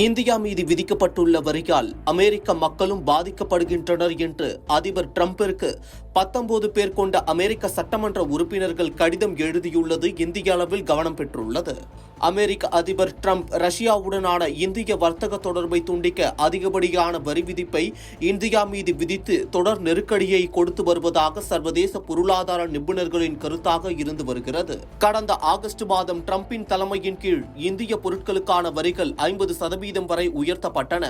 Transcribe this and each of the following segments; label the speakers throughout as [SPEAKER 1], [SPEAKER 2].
[SPEAKER 1] India மீது விதிக்கப்பட்டுள்ள வரியால் அமெரிக்க மக்களும் பாதிக்கப்படுகின்றனர் என்று அதிபர் டிரம்பிற்கு பத்தொன்பது பேர் கொண்ட அமெரிக்க சட்டமன்ற உறுப்பினர்கள் கடிதம் எழுதியுள்ளது. இந்திய அளவில் கவனம் பெற்றுள்ளது. அமெரிக்க அதிபர் டிரம்ப் ரஷ்யாவுடனான இந்திய வர்த்தக தொடர்பை துண்டிக்க அதிகப்படியான வரி விதிப்பை இந்தியா மீது விதித்து தொடர் நெருக்கடியை கொடுத்து வருவதாக சர்வதேச பொருளாதார நிபுணர்களின் கருத்தாக இருந்து வருகிறது. கடந்த ஆகஸ்ட் மாதம் டிரம்பின் தலைமையின் கீழ் இந்திய பொருட்களுக்கான வரிகள் ஐம்பது சதவீதம் வரை உயர்த்தப்பட்டன.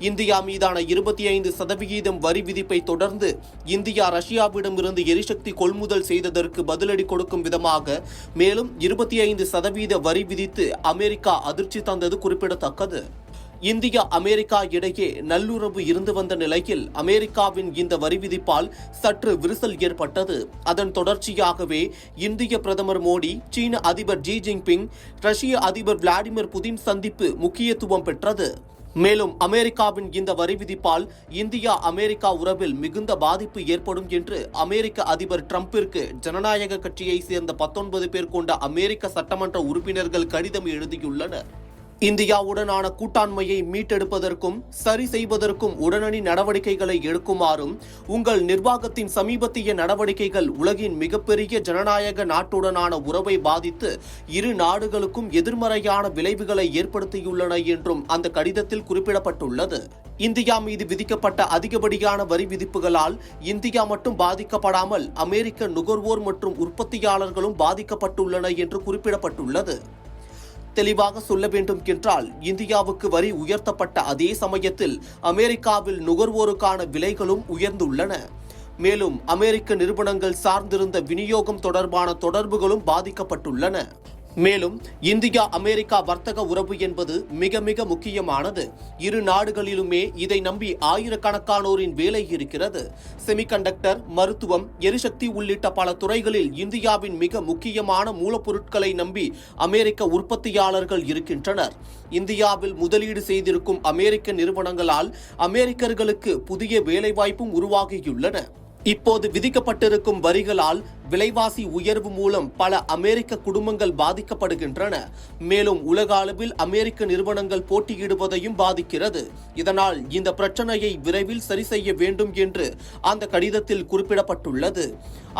[SPEAKER 1] இந்தியா மீதான இருபத்தி ஐந்து சதவிகிதம் வரி விதிப்பை தொடர்ந்து இந்தியா ரஷ்யாவிடம் இருந்து எரிசக்தி கொள்முதல் செய்ததற்கு பதிலடி கொடுக்கும் விதமாக மேலும் இருபத்தி ஐந்து சதவீத வரி விதித்து அமெரிக்கா அதிர்ச்சி தந்தது குறிப்பிடத்தக்கது. இந்தியா அமெரிக்கா இடையே நல்லுறவு இருந்து வந்த நிலையில் அமெரிக்காவின் இந்த வரி விதிப்பால் சற்று விரிசல் ஏற்பட்டது. அதன் தொடர்ச்சியாகவே இந்திய பிரதமர் மோடி சீன அதிபர் ஜி ஜின்பிங் ரஷ்ய அதிபர் விளாடிமிர் புதின் சந்திப்பு முக்கியத்துவம் பெற்றது. மேலும் அமெரிக்காவின் இந்த வரி விதிப்பால் இந்தியா அமெரிக்கா உறவில் மிகுந்த பாதிப்பு ஏற்படும் என்று அமெரிக்க அதிபர் டிரம்பிற்கு ஜனநாயக கட்சியை சேர்ந்த பத்தொன்பது பேர் கொண்ட அமெரிக்க சட்டமன்ற உறுப்பினர்கள் கடிதம் எழுதியுள்ளனர். இந்தியாவுடனான கூட்டாண்மையை மீட்டெடுப்பதற்கும் சரி செய்வதற்கும் உடனடி நடவடிக்கைகளை எடுக்குமாறும் உங்கள் நிர்வாகத்தின் சமீபத்திய நடவடிக்கைகள் உலகின் மிகப்பெரிய ஜனநாயக நாட்டுடனான உறவை பாதித்து இரு நாடுகளுக்கும் எதிர்மறையான விளைவுகளை ஏற்படுத்தியுள்ளன என்றும் அந்த கடிதத்தில் குறிப்பிடப்பட்டுள்ளது. இந்தியா மீது விதிக்கப்பட்ட அதிகப்படியான வரி விதிப்புகளால் இந்தியா மட்டும் பாதிக்கப்படாமல் அமெரிக்க நுகர்வோர் மற்றும் உற்பத்தியாளர்களும் பாதிக்கப்பட்டுள்ளன என்று குறிப்பிடப்பட்டுள்ளது. தெளிவாக சொல்ல வேண்டும் என்றால் இந்தியாவுக்கு வரி உயர்த்தப்பட்ட அதே சமயத்தில் அமெரிக்காவில் நுகர்வோருக்கான விலைகளும் உயர்ந்துள்ளன. மேலும் அமெரிக்க நிறுவனங்கள் சார்ந்திருந்த விநியோகம் தொடர்பான தொடர்புகளும் பாதிக்கப்பட்டுள்ளன. மேலும் இந்தியா அமெரிக்கா வர்த்தக உறவு என்பது மிக மிக முக்கியமானது. இரு நாடுகளிலுமே இதை நம்பி ஆயிரக்கணக்கானோரின் வேலை இருக்கிறது. செமிகண்டக்டர் மருத்துவம் எரிசக்தி உள்ளிட்ட பல துறைகளில் இந்தியாவின் மிக முக்கியமான மூலப்பொருட்களை நம்பி அமெரிக்க உற்பத்தியாளர்கள் இருக்கின்றனர். இந்தியாவில் முதலீடு செய்திருக்கும் அமெரிக்க நிறுவனங்களால் அமெரிக்கர்களுக்கு புதிய வேலைவாய்ப்பும் உருவாகியுள்ளன. இப்போது விதிக்கப்பட்டிருக்கும் வரிகளால் விலைவாசி உயர்வு மூலம் பல அமெரிக்க குடும்பங்கள் பாதிக்கப்படுகின்றன. மேலும் உலக அளவில் அமெரிக்க நிறுவனங்கள் போட்டியிடுவதையும் பாதிக்கிறது. இதனால் இந்த பிரச்சனையை விரைவில் சரி செய்ய வேண்டும் என்று அந்த கடிதத்தில் குறிப்பிடப்பட்டுள்ளது.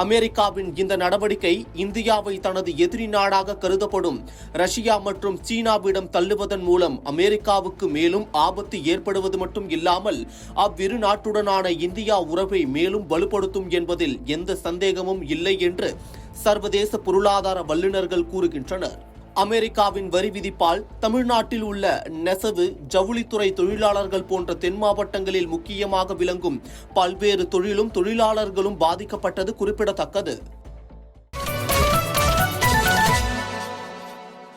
[SPEAKER 1] அமெரிக்காவின் இந்த நடவடிக்கை இந்தியாவை தனது எதிரி நாடாக கருதப்படும். ரஷ்யா மற்றும் சீனாவிடம் தள்ளுவதன் மூலம் அமெரிக்காவுக்கு மேலும் ஆபத்து ஏற்படுவது மட்டும் இல்லாமல் அவ்விரு நாட்டுடனான இந்தியா உறவை மேலும் வலுப்படுத்தும் என்பதில் எந்த சந்தேகமும் இல்லை என்று சர்வதேச பொருளாதார வல்லுநர்கள் கூறுகின்றனர். அமெரிக்காவின் வரி விதிப்பால் தமிழ்நாட்டில் உள்ள நெசவு ஜவுளித்துறை தொழிலாளர்கள் போன்ற தென் மாவட்டங்களில் முக்கியமாக விளங்கும் பல்வேறு தொழிலும் தொழிலாளர்களும் பாதிக்கப்பட்டது குறிப்பிடத்தக்கது.